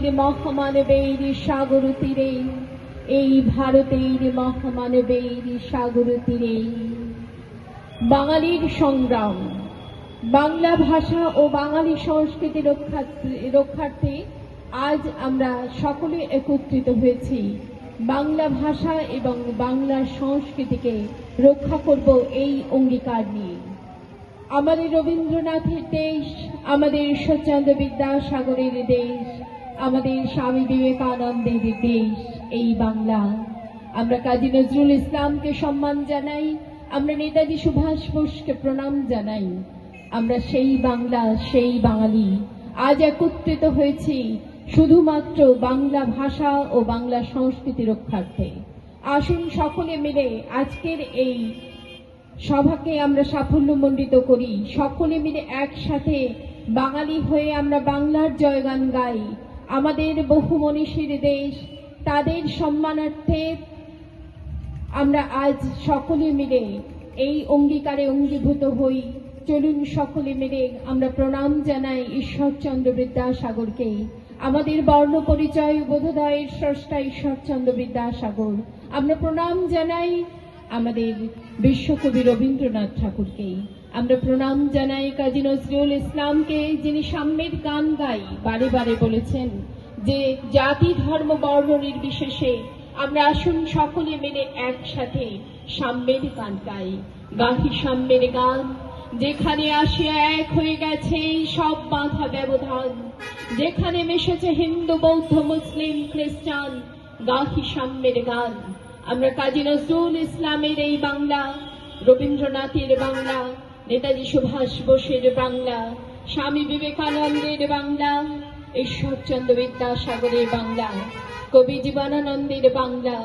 ভারতের মহামানবের সাগর তীরে, এই ভারতের মহামানবের সাগর তীরে। বাঙালির সংগ্রাম, বাংলা ভাষা ও বাঙালি সংস্কৃতি রক্ষার্থে আজ আমরা সকলে একত্রিত হয়েছি। বাংলা ভাষা এবং বাংলা সংস্কৃতিকে রক্ষা করব এই অঙ্গীকার নিয়ে। আমাদের রবীন্দ্রনাথের দেশ, আমাদের ঈশ্বরচন্দ্র বিদ্যাসাগরের দেশ আমাদের স্বামী বিবেকানন্দের দেশ, এই বাংলা। আমরা কাজী নজরুল ইসলামকে সম্মান জানাই, আমরা নেতাজি সুভাষ বোসকে প্রণাম জানাই। আমরা সেই বাংলা, সেই বাঙালি। আজ একত্রিত হয়েছি শুধুমাত্র বাংলা ভাষা ও বাংলা সংস্কৃতি রক্ষার্থে। আসুন সকলে মিলে আজকের এই সভাকে আমরা সাফল্যমণ্ডিত করি। সকলে মিলে একসাথে বাঙালি হয়ে আমরা বাংলার জয়গান গাই। আমাদের বহু মনীষীর দেশ, তাদের সম্মানার্থে আমরা আজ সকলে মিলে এই অঙ্গীকারে অঙ্গীভূত হই। চলুন সকলে মিলে আমরা প্রণাম জানাই ঈশ্বরচন্দ্র বিদ্যাসাগরকে। আমাদের বর্ণ পরিচয় বোধোদয়ের স্রষ্টা ঈশ্বরচন্দ্র বিদ্যাসাগর। আমরা প্রণাম জানাই আমাদের বিশ্বকবি রবীন্দ্রনাথ ঠাকুরকে। আমরা প্রণাম জানাই কাজী নজরুল ইসলামকে, যিনি সাম্যের গান গাই, বারে বারে বলেছেন যে জাতি, ধর্ম, বর্ণ নির্বিশেষে আমরা আসুন সকলে মিলে একসাথে সাম্যের গান গাই। গাহি সাম্যের গান, যেখানে আসিয়া এক হয়ে গেছে সব বাধা ব্যবধান, যেখানে মিশেছে হিন্দু, বৌদ্ধ, মুসলিম, খ্রিস্টান, গাহি সাম্যের গান। আমরা কাজী নজরুল ইসলামের এই বাংলা, রবীন্দ্রনাথের বাংলা, নেতাজি সুভাষ বোসের বাংলা, স্বামী বিবেকানন্দের বাংলা, ঈশ্বরচন্দ্র বিদ্যাসাগরের বাংলা, কবি জীবনানন্দের বাংলা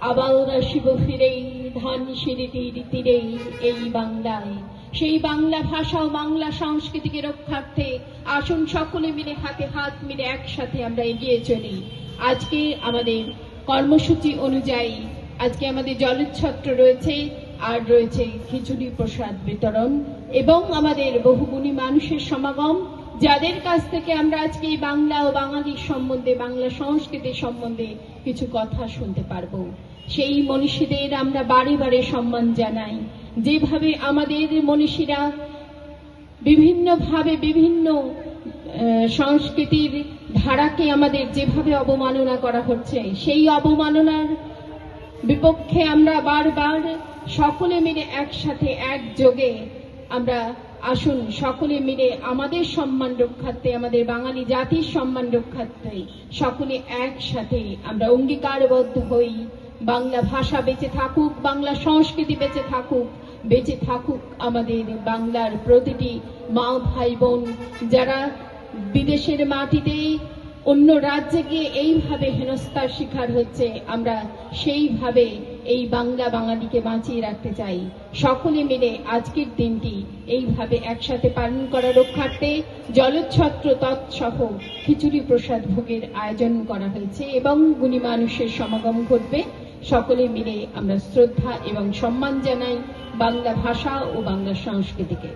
আবার আসিব ফিরেই ধান সিঁড়িটির তীরেই এই বাংলায়। সেই বাংলা ভাষা ও বাংলা সংস্কৃতিকে রক্ষার্থে আসুন সকলে মিলে হাতে হাত মিলে একসাথে আমরা এগিয়ে চলি। আজকে আমাদের কর্মসূচি অনুযায়ী আজকে আমাদের জলোচ্ছত্র রয়েছে, আর রয়েছে খিচুড়ি প্রসাদ বিতরণ এবং আমাদের বহুগুণী মানুষের সমাগম, যাদের কাছ থেকে আমরা আজকে বাংলা ও বাঙালির সম্বন্ধে, বাংলা সংস্কৃতির সম্বন্ধে কিছু কথা শুনতে পারব। সেই মনীষীদের আমরা বারে বারে সম্মান জানাই। যেভাবে আমাদের মনীষীরা বিভিন্নভাবে বিভিন্ন সংস্কৃতির ধারাকে আমাদের যেভাবে অবমাননা করা হচ্ছে, সেই অবমাননার বিপক্ষে আমরা বারবার সকলে মিলে একসাথে একযোগে আমরা আসুন, সকলে মিলে আমাদের সম্মান রক্ষার্থে, আমাদের বাঙালি জাতির সম্মান রক্ষার্থে সকলে একসাথে আমরা অঙ্গীকারবদ্ধ হই। বাংলা ভাষা বেঁচে থাকুক, বাংলা সংস্কৃতি বেঁচে থাকুক বেঁচে থাকুক আমাদের বাংলার প্রতিটি মা ভাই বোন যারা বিদেশের মাটিতে অন্য রাজ্যে গিয়ে এইভাবে হেনস্থার শিকার হচ্ছে, আমরা সেইভাবে এই বাংলা বাঙালিকে বাঁচিয়ে রাখতে চাই। সকলে মিলে আজকের দিনটি এইভাবে একসাথে পালন করা রক্ষার্থে জলোচ্ছত্র তৎসহ খিচুড়ি প্রসাদ ভোগের আয়োজন করা হয়েছে এবং গুণী মানুষের সমাগম ঘটবে। সকলে মিলে আমরা শ্রদ্ধা এবং সম্মান জানাই বাংলা ভাষা ও বাংলা সংস্কৃতিকে।